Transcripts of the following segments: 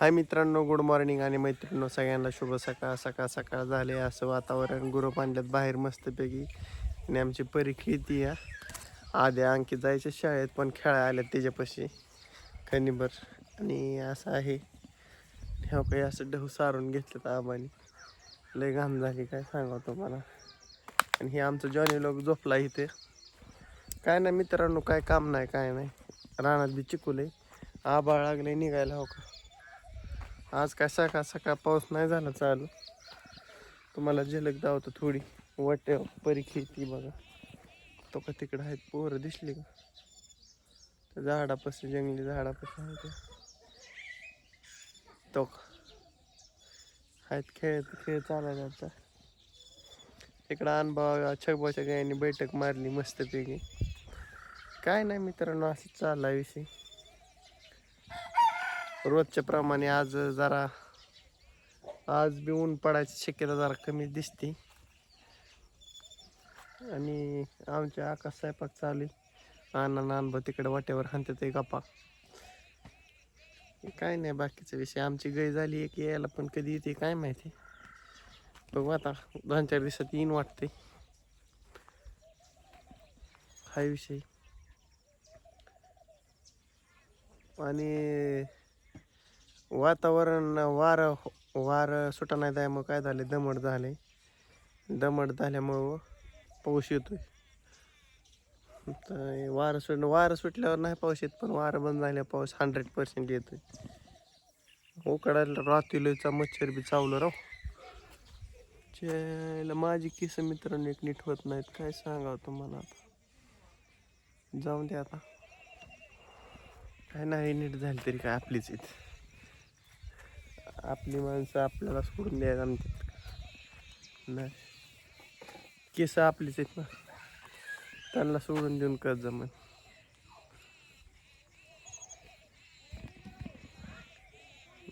हाय मित्रांनो good morning आणि मैत्रिणींनो सगळ्यांना शुभ सकाळ. सकाळ सकाळ झाले असं वातावरण गुरु पांड्यात बाहेर मस्तपैकी. आणि आमची परी खेळती या. आद्या अंकित जायच्या शाळेत पण खेळा आल्या त्याच्यापाशी खनिबर आणि असं आहे. ह्या काही असं ढव सारून घेतलं आबानी. लय घाम झाली काय सांगा तुम्हाला. आणि हे आमचं जॉनी लोक झोपला इथे. काय नाही मित्रांनो काय काम नाही काय नाही. रानात बी चिकूल आहे आबाळ लागले निघायला हो का? आज काय सकाळ सकाळ पाऊस नाही झाला चालू. तुम्हाला झलक दावतो थोडी. वाटे परी खेळती बघा. तो का तिकडं आहेत पोरं दिसली का? त्या झाडापासून जंगली झाडापासून आहे तो. का? आहेत खेळ खेळ चालायला आता. इकडं अनबा छगबाच्या यांनी बैठक मारली मस्तपैकी. काय नाही मित्रांनो असं चालला विषय. रोजच्या प्रमाणे आज जरा आज बी ऊन पडायची शक्यता जरा कमी दिसते. आणि आमच्या आकाश स्वयंपाक चालू आहे. अण्णा तिकडे वाट्यावर हाणतात ते गप्पा. काय नाही बाकीचा विषय. आमची गय झाली एक यायला पण कधी येते काय माहिती. बघू आता दोन चार दिवसात येईन वाटते हा विषय. आणि वातावरण वारं हो, वारं सुटा नाही त्यामुळं काय झाले दमट झाले दमट झाल्यामुळं पाऊस येतोय. तर वारं सुट वारं सुटल्यावर नाही पाऊस येत पण वारं बंद झाल्यावर पाऊस हंड्रेड पर्सेंट येतोय. उकडायला रात्रीचा मच्छर बी चावलं राव. च्याला माझी केस मित्रांनो एक नीट होत नाहीत. काय सांगावं तुम्हाला आता? जाऊन दे आता. काय नाही नीट झाली तरी काय आपलीच आहेत. आपली माणसं आपल्याला सोडून द्यायला म्हणतात नाही. केस आपलीच आहेत ना. त्यांना सोडून देऊन कर जमन?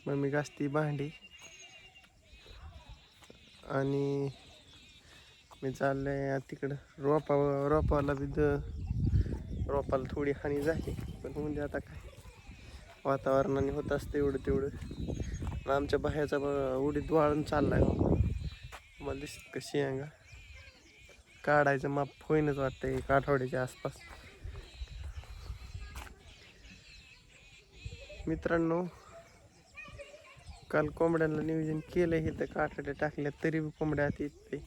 मग मी घासती भांडी. आणि मी चाललंय तिकडं. रोपा रोपाला बी रोपाला थोडी हानी झाली. पण म्हणजे आता काय. वातावरणाने होत असतं एवढं तेवढं. आमच्या बाहेरचा उडीत वाळून चाललाय हो. आहे मला दिसत कशी अंगा? काढायचं माप होईनच वाटतंय एक आठवड्याच्या आसपास. मित्रांनो काल कोंबड्यांना नियोजन केलं हे तर काटाड्या टाकल्या तरी बी कोंबड्या आत येत नाही.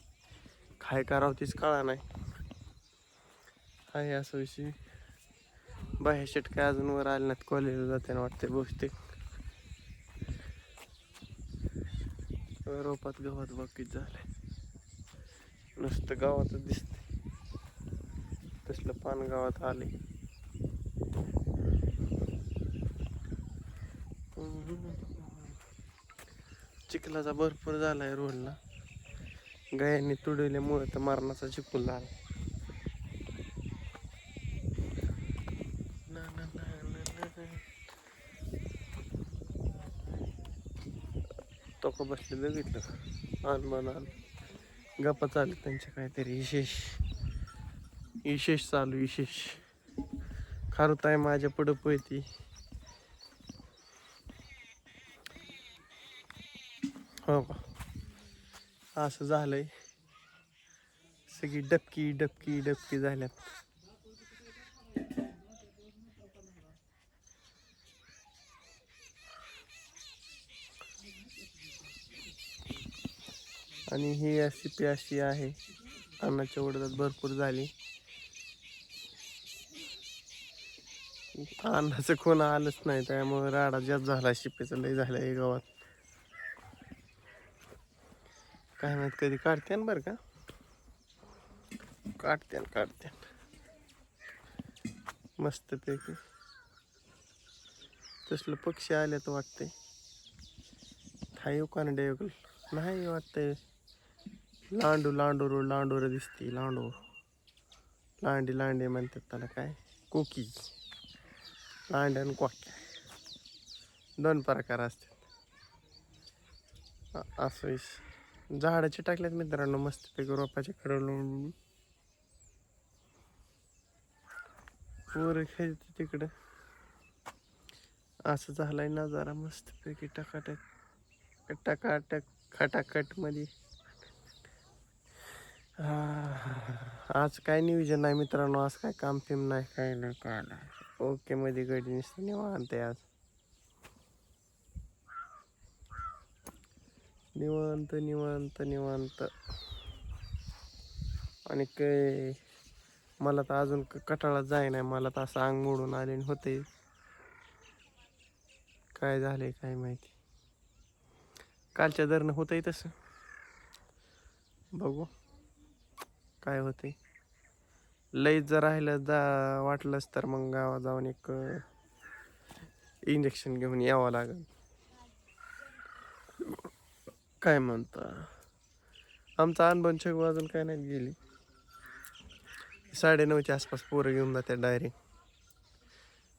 काय करावं तीच कळा नाही. आहे असं विषय. बाहेर शेट काय अजून वर आले नाहीत कॉलेजला जाते वाटते बहुतेक. रोपात गव्हात बाकीत झालंय. नुसतं गावातच दिसतंय. तसलं पान गावात आले चिखलाचा भरपूर झालाय रोडला. गायांनी तुडवल्यामुळे तर मरणाचा चिखल झाला ना, ना, ना, ना, ना, ना. लोक बसले बघितलं का अनमान आलं गप्पा चालू त्यांच्या काहीतरी. विशेष. विशेष चालू विशेष. खारुताय माझ्या पुढं पळती हो का? असं झालंय. सगळी डबकी डबकी डबकी झाल्यात. आणि ही रेसिपी अशी आहे. अन्नाच्या उडदात भरपूर झाली. अन्नाचं कोण आलंच नाही त्यामुळे राडा जास्त झाला शिपेचं लय झालं हे गावात. काय माहीत कधी काढते बरं का? काढते काढते मस्त पैकी. तसलं पक्षी आल्यात वाटते थायू कानडे नाही वाटतंय. लांडू लांडूर लांडोर दिसते लांडूर लांडी लांडी म्हणतात त्याला काय? कोकी. लांड आणि कोक्या. दोन प्रकार असतात. असं झाडाचे टाकल्यात मित्रांनो मस्तपैकी रोपाचे कडून पोरं खेळते तिकडं. असं झालाय नजारा मस्तपैकी टकाटक टकाटक खटाखटमध्ये आज काय नियोजन नाही मित्रांनो आज काय काम फिम नाही. काय नाही काय नाही. ओके मध्ये गडी नुसतं निवांत आहे आज. निवांत निवांत निवांत. आणि काय मला तर अजून कटाळा जाय नाही. मला तर असं अंग मोडून आले होते काय झालंय काय माहिती. कालच्या दरनं होतंय तसं. बघू. काय होते लई जर राहिलं जा वाटलंच तर मग गावा जाऊन एक इंजेक्शन घेऊन यावं लागेल. काय म्हणता? आमचा अनबन छगू अजून काय नाही गेली. साडेनऊच्या आसपास पोरं घेऊन जाते डायरेक्ट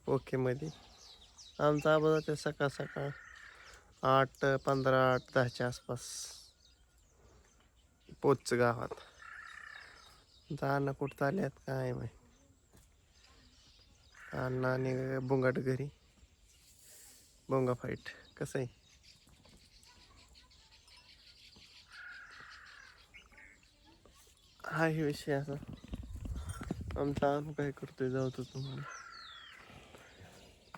ओके मध्ये. आमचा आबा जाते सकाळ सकाळ आठ पंधरा आठ दहाच्या आसपास. पोच गावात. जाणं कुठं आल्यात काय माहिती. अण्णा आणि बोंगाट घरी. बोंगा फाईट कसं आहे? हा हे विषय असा. आमचा अनु काय करतोय जाऊतो तुम्हाला.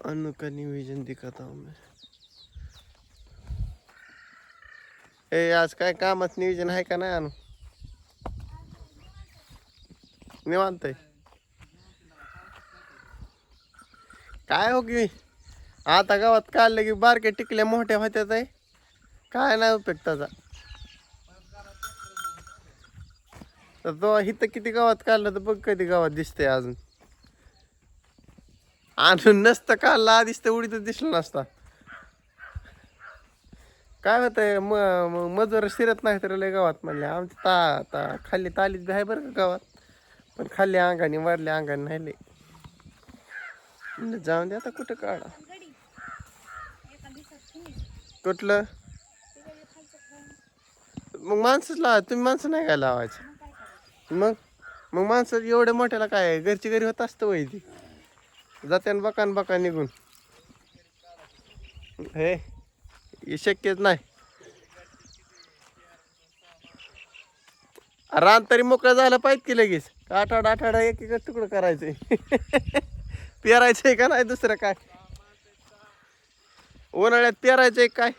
अनु का नियोजन दिखत आहो ए आज काय कामात नियोजन आहे का नाही अनु? निवांत आहे. काय हो की? आता गावात काढलं की बारके टिकल्या मोठ्या होत्यात आहे. काय नाही उपयोग त्याचा. तर तो इथं किती गावात काढलं तर बघ कधी गावात दिसतंय अजून. आणून नसतं काढला आधीच तर उडीतच दिसलं नसता. काय होतंय म मजूर शिरत नाही तर लय गावात म्हणले. आमची ता ता खाली तालीत बी आहे बरं का गावात? पण खाली अंगाने वरल्या अंगाने नाही म्हणजे जाऊन दे आता कुठं काढा. कुठलं? मग माणसंच लावा तुम्ही माणसं नाही काय लावायचं? मग मग माणसं एवढ्या मोठ्याला काय आहे? घरची घरी होत असतं वय ती. जात्यान बकान बका निघून. हे शक्यच नाही. रान तरी मोकळं झालं पाहिजे की लगेच. का आठवडा आठवडा एक एक तुकडं करायचंय पेरायचंय का नाही दुसरं काय? उन्हाळ्यात पेरायचंय काय?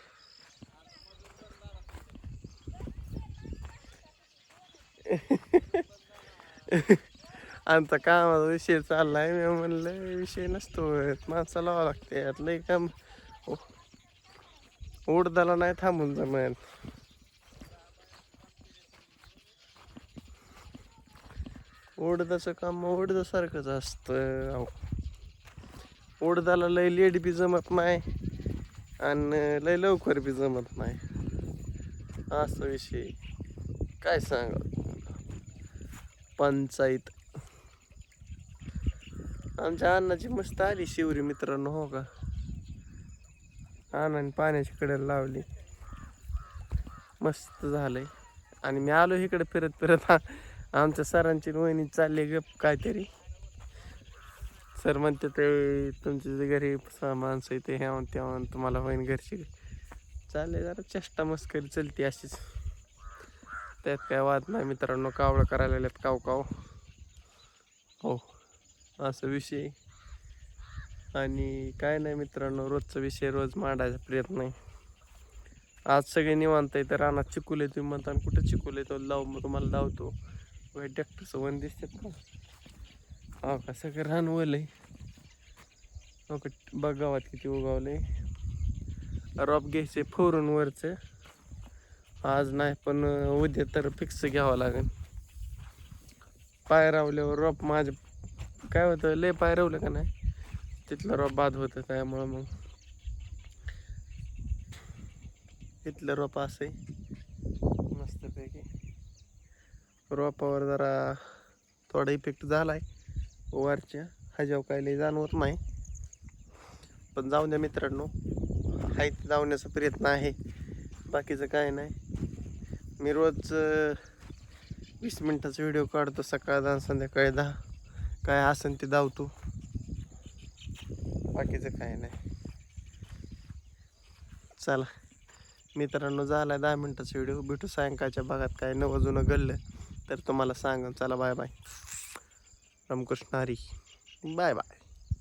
आमचा कामाचा विषय चाललाय मी म्हणलं विषय नसतो माणसा लावा लागते यात लई काम. उडदाला नाही थांबून जमेल उडदाचं काम उडदासारखंच असतं. अहो. उडदाला लय लेट बी जमत नाही आणि लय लवकर बी जमत नाही. असा विषय. काय सांगा पंचायत. आमच्या अन्नाची मस्त आली शिवरी मित्रांनो हो का? अन्नाने पाण्याची कडेला लावली. मस्त झालंय. आणि मी आलो इकडे फिरत फिरत आ- आमच्या सरांची वहिनी चालली गप काहीतरी. सर म्हणते ते तुमचे जे घरी माणसं आहे ते ह्या तेव्हा तुम्हाला वहीन घरची. चालले जरा चेष्टा मस्करी चलते अशीच. त्यात काय वाद नाही मित्रांनो कावळं करायला लागल्यात काव काव. हो असं विषय. आणि काय नाही मित्रांनो रोजचा विषय रोज मांडायचा प्रयत्न आहे. आज सगळे निवांत आहे तर रानात चिकुले तुम्ही म्हणता आणि कुठं चिकुले तो लाव मग तुम्हाला लावतो. ट्रॅक्टरचं वन दिसतात का हो का सगळं रान वलय हो का बघ गावात किती उगावलंय. रॉप घ्यायचे फोरून वरचं. आज नाही पण उद्या तर फिक्स घ्यावं लागेल पाय रावल्यावर रॉप माझं काय होतं लय पाय रावलं का नाही? तिथलं रॉप बाद होतं त्यामुळं मग. तिथलं रोप असं आहे रोपावर जरा थोडा इफेक्ट झाला आहे वरच्या हजाव काय लय जाणवत नाही. पण जाऊन द्या मित्रांनो. हाय ते जावण्याचा प्रयत्न आहे. बाकीचं काय नाही. मी रोज वीस मिनटाचा व्हिडिओ काढतो. सकाळ दहा संध्याकाळी दहा. काय असेल ते धावतो. बाकीचं काय नाही. चला. मित्रांनो झाला दहा मिनटाचा व्हिडिओ भेटू सायंकाळच्या भागात. काय नवं जुनं घडलं. तर तुम्हाला सांगून चला bye bye Ramkrishna Hari. Bye bye